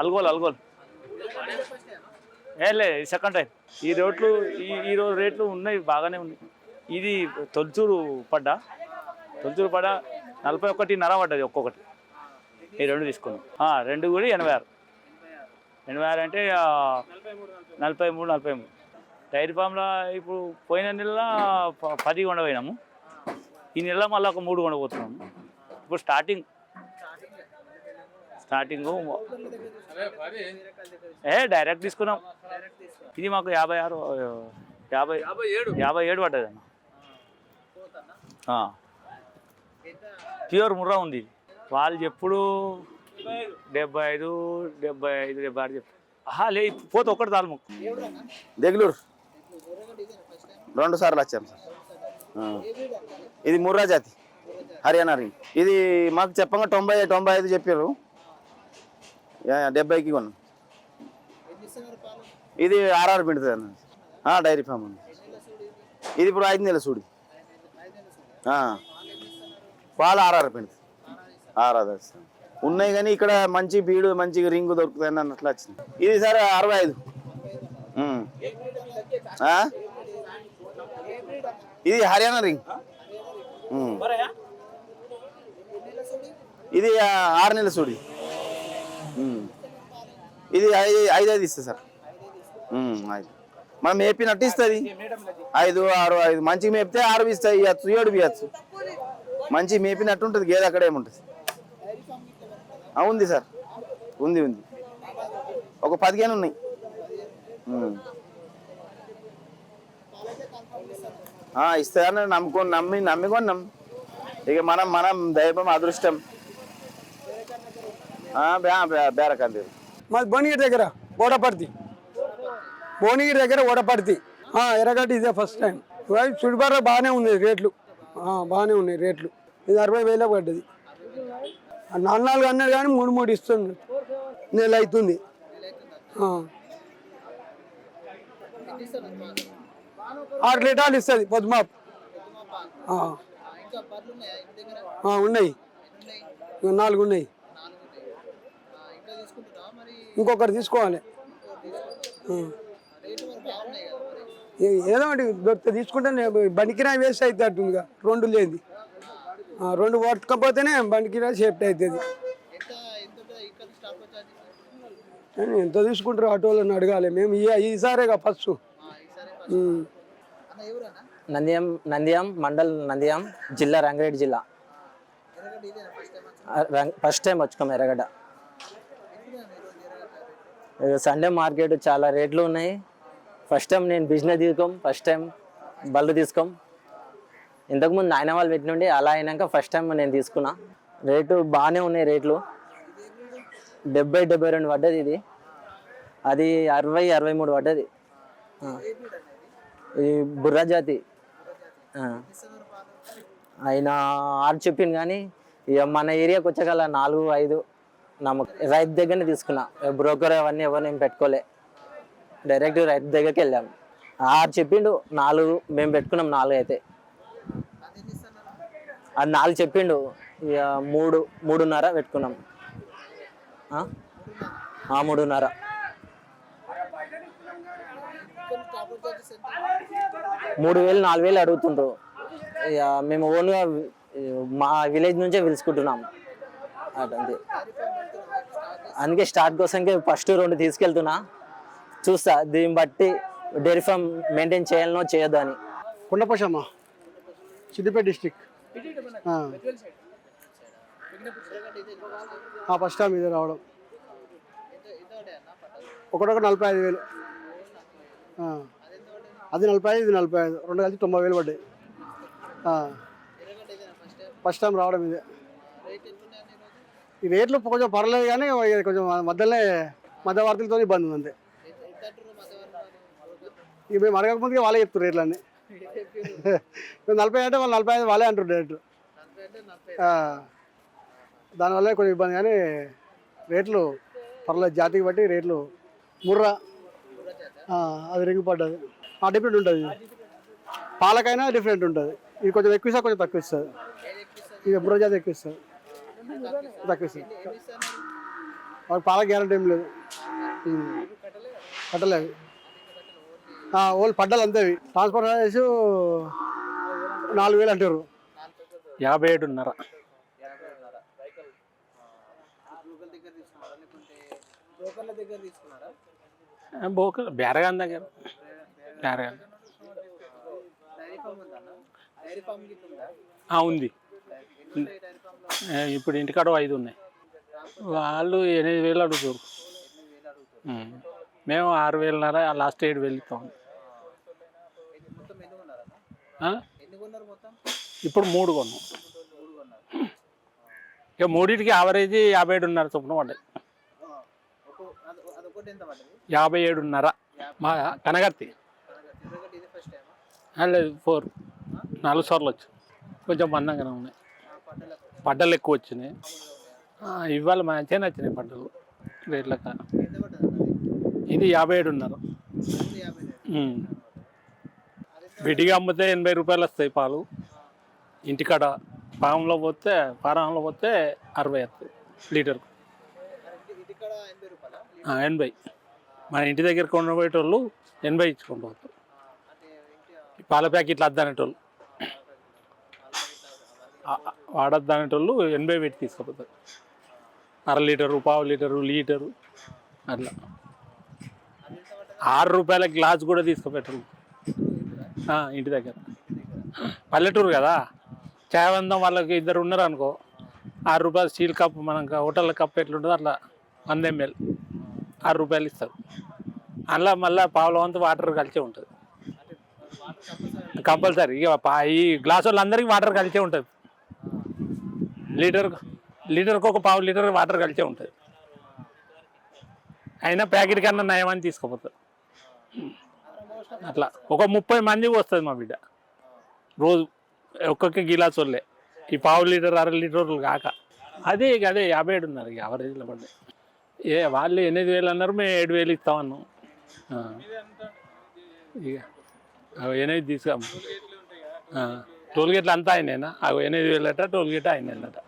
అల్గోల్ అల్గోల్. ఏ లేదు second time ఈ రేట్లు ఈ ఈ రోజు రేట్లు ఉన్నాయి బాగానే ఉన్నాయి. ఇది తొలచూరు పడ్డా? తొలచూరు పడ్డ? నలభై ఒకటిన్నర పడ్డది ఒక్కొక్కటి. ఈ రెండు తీసుకున్నాం. రెండు కూడా ఎనభై ఆరు. ఎనభై ఆరు అంటే నలభై మూడు నలభై మూడు. డైరీ ఫామ్లో ఇప్పుడు పోయిన నెల పది పది కొండపోయినాము ఈ నెల మళ్ళీ ఒక మూడు కొండపోతున్నాము ఇప్పుడు స్టార్టింగ్ స్టార్టింగ్. ఏ డైరెక్ట్ తీసుకున్నాం. ఇది మాకు యాభై ఆరు యాభై యాభై ఏడు. పడ్డది అన్న. ప్యూర్ ముర్రా ఉంది. వాళ్ళు చెప్పుడు డెబ్బై ఐదు డెబ్బై ఐదు డెబ్బై ఆరు చెప్పు లే పోతే ఒక్కటి తాలు ముక్కు దెగులూరు. రెండు సార్లు వచ్చాం సార్. ఇది ముర్రా జాతి. హర్యానా రింగ్. ఇది మాకు చెప్పంగా తొంభై తొంభై ఐదు చెప్పారు డెబ్బైకి కొన్నాం ఇది ఆర్ఆర్ పిండుతుంది అన్న డైరీ ఫామ్ ఉంది ఇది ఇప్పుడు ఐదు నెలల సూడి. పాలు ఆర్ఆర్ పిండుతుంది ఆర్ఆర్. ఉన్నాయి కానీ ఇక్కడ మంచి బీడు మంచి రింగ్ దొరుకుతుంది అని అట్లా వచ్చింది ఇది సార్ అరవై ఐదు? ఇది హర్యానా రింగ్. ఇది ఆరు నెలల సూడి. ఇది ఐదు ఐదు ఐదు ఇస్తుంది సార్ ఐదు. మనం మేపినట్టు ఇస్తుంది. ఐదు ఆరు ఐదు. మంచిగా మేపితే ఆరు ఇస్తాయి ఇవ్వచ్చు ఏడు ఇవ్వచ్చు మంచిగా మేపినట్టు ఉంటుంది గేదె అక్కడ ఏముంటుంది. ఉంది సార్. ఉంది ఉంది. ఒక పదిహేను ఉన్నాయి. ఇస్తారని నమ్ముకొని నమ్మి నమ్మికొన్నాం ఇక మనం మనం దైవం అదృష్టం. బేరకంది. మాది భువనగిరి దగ్గర ఓడపర్తి. భువనగిరి దగ్గర ఓడపర్తి. ఎర్రగడ్డ ఇదే ఫస్ట్ టైం చుడిబార బాగానే ఉంది రేట్లు. బాగానే ఉన్నాయి రేట్లు. ఇది అరవై వేలకు పడ్డది. నాలుగు నాలుగు అన్నాడు కానీ మూడు మూడు ఇస్తుంది. నెల అవుతుంది. ఆరు లీటర్లు ఇస్తుంది పొద్దుమాపు. ఉన్నాయి. నాలుగు ఉన్నాయి. ఇంకొకటి తీసుకోవాలి. ఏదో ఒకటి దొరికితే తీసుకుంటే బండికిరాయి వేస్ట్ అయితే అట్టుందిగా రెండు లేదు ఆ, రెండు పట్టుకపోతేనే బండికిరాయి సేఫ్టీ అవుతుంది ఎంత తీసుకుంటారు ఆటోలను అడగాలి. మేము ఈ- ఈసారేగా ఫస్ట్. నంద్యాం నంద్యాం మండల్ నంద్యాం జిల్లా రంగారెడ్డి జిల్లా. ఫస్ట్ టైం వచ్చుకోం ఎర్రగడ్డ. సండే మార్కెట్ చాలా రేట్లు ఉన్నాయి. ఫస్ట్ టైం నేను బిజినెస్ తీసుకోం ఫస్ట్ టైం బళ్ళు తీసుకోం. ఇంతకుముందు ఆయన వాళ్ళు పెట్టినండి అలా అయినాక ఫస్ట్ టైం నేను తీసుకున్నా. రేటు బాగానే ఉన్నాయి రేట్లు. డెబ్బై డెబ్బై రెండు పడ్డది ఇది. అది అరవై అరవై మూడు పడ్డది. ఇది బుర్రా జాతి. ఆయన ఆరు చెప్పింది కానీ ఇక మన ఏరియాకి వచ్చాక నాలుగు ఐదు నమ్మకం రైతు దగ్గరనే తీసుకున్నా. బ్రోకర్ అవన్నీ ఎవరు ఏం పెట్టుకోలే. డైరెక్ట్ రైతు దగ్గరికి వెళ్ళాం. ఆరు చెప్పిండు నాలుగు మేము పెట్టుకున్నాం నాలుగు అయితే. అది నాలుగు చెప్పిండు ఇక మూడు మూడున్నర పెట్టుకున్నాం. ఆ? మూడున్నర. మూడు వేలు నాలుగు వేలు అడుగుతుండ్రు. ఇక మేము ఓన్గా మా విలేజ్ నుంచే పిలుచుకుంటున్నాం. అంతే అందుకే స్టార్ట్ కోసంకే ఫస్ట్ రెండు తీసుకెళ్తున్నా. చూస్తా దీన్ని బట్టి డైరీ ఫామ్ మెయింటైన్ చేయాలనో చేయొద్దు అని. కుండపశమ్మ సిద్దిపేట డిస్టిక్ ఫస్ట్ టైం ఇది రావడం. ఒకటొక నలభై ఐదు వేలు అది నలభై ఐదు ఇది నలభై ఐదు రెండు కలిసి తొంభై వేలు పడ్డాయి. ఫస్ట్ టైం రావడం ఇదే. ఈ రేట్లు కొంచెం పర్లేదు కానీ కొంచెం మధ్యలోనే మధ్యవర్తులతో ఇబ్బంది ఉంది అంతే. ఇక మేము అడగకముందుకే వాళ్ళే చెప్తారు రేట్లన్నీ. నలభై అంటే వాళ్ళు నలభై ఐదు వాళ్ళే అంటారు డైరెక్ట్ దానివల్ల కొంచెం ఇబ్బంది కానీ రేట్లు పర్లేదు. జాతికి బట్టి రేట్లు ముర్రా అది రింగు పడ్డది డిఫరెంట్ ఉంటుంది. పాలకైనా డిఫరెంట్ ఉంటుంది. ఇది కొంచెం ఎక్కువ ఇస్తా కొంచెం తక్కువ ఇస్తుంది. ఇది బుర్ర జాతి ఎక్కువ ఇస్తుంది. తక్కువ ఇస్తుంది వాళ్ళకి పాల గ్యారంటీ ఏం లేదు. కట్టలేదు. ఓళ్ళు పడ్డలు అంతే. ట్రాన్స్పోర్ట్ చేసి నాలుగు వేలు అంటారు యాభై ఏడున్నర బోక బేరగాన్ దగ్గర బేరగాన్ ఆ, ఉంది. ఇప్పుడు ఇంటికాడ ఐదు ఉన్నాయి. వాళ్ళు ఎనిమిది వేలు అడుగుతారు. మేము ఆరు వేలున్నర లాస్ట్ ఏడు వేలు ఇప్పుడు మూడు కొన్నాం. ఇక మూడింటికి యావరేజ్ యాభై ఏడున్నర చొప్పున పడ్డాయి. యాభై ఏడున్నర. మా కనగర్తి లేదు ఫోర్. నాలుగు సార్లు వచ్చి. కొంచెం మందంగానే ఉన్నాయి. పంటలు ఎక్కువ వచ్చినాయి. ఇవాళ మంచిగానే వచ్చినాయి పంటలు రేట్లక ఇది యాభై ఏడున్నర. విడిగా అమ్మితే ఎనభై రూపాయలు వస్తాయి పాలు. ఇంటికాడ ఫారంలో పోతే ఫారంలో పోతే అరవై వస్తాయి లీటర్కు. ఎనభై. మన ఇంటి దగ్గర కొనబోయేటోళ్ళు ఎనభై ఇచ్చుకుంటూ పోతారు. పాల ప్యాకెట్లు అద్దనేటోళ్ళు. వాడొద్దనేటోళ్ళు ఎనభై పెట్టి తీసుకుపోతారు. అర లీటరు పావు లీటరు లీటరు అట్లా. ఆరు రూపాయల గ్లాస్ కూడా తీసుకుపెట్టరు ఇంటి దగ్గర. పల్లెటూరు కదా. చాయ్ వాళ్ళకి ఇద్దరు ఉన్నారు అనుకో ఆరు రూపాయలు స్టీల్ కప్ మనం హోటల్ కప్ ఎట్లుంటుందో అట్లా వంద ఎంఎల్ ఆరు రూపాయలు ఇస్తారు. అందులో మళ్ళీ పావుల వంతు వాటర్ కలిసే ఉంటుంది. కంపల్సరీ. ఇక ఈ గ్లాస్ వాళ్ళందరికీ వాటర్ కలిసే ఉంటుంది. లీటర్ లీటర్కి ఒక పావు లీటర్ వాటర్ కలిసే ఉంటుంది. అయినా ప్యాకెట్ కన్నా నయమని తీసుకోపోతారు. అట్లా. ఒక ముప్పై మంది వస్తుంది మా బిడ్డ. రోజు ఒక్కొక్క గిలాస్ వాళ్ళే ఈ పావు లీటర్ అర లీటర్లు కాక. అదే ఇక అదే యాభై ఏడు ఉన్నారు ఇక యావరేజ్లో పడ్డాయి. ఏ వాళ్ళు ఎనిమిది వేలు అన్నారు మేము ఏడు వేలు ఇస్తామన్నాం ఆ. ఇక అవి ఎనిమిది తీసుకాము టోల్ గేట్లు అంతా అయినాయినా? అవి ఎనిమిది వేలు టోల్ గేట్ అయినాయినట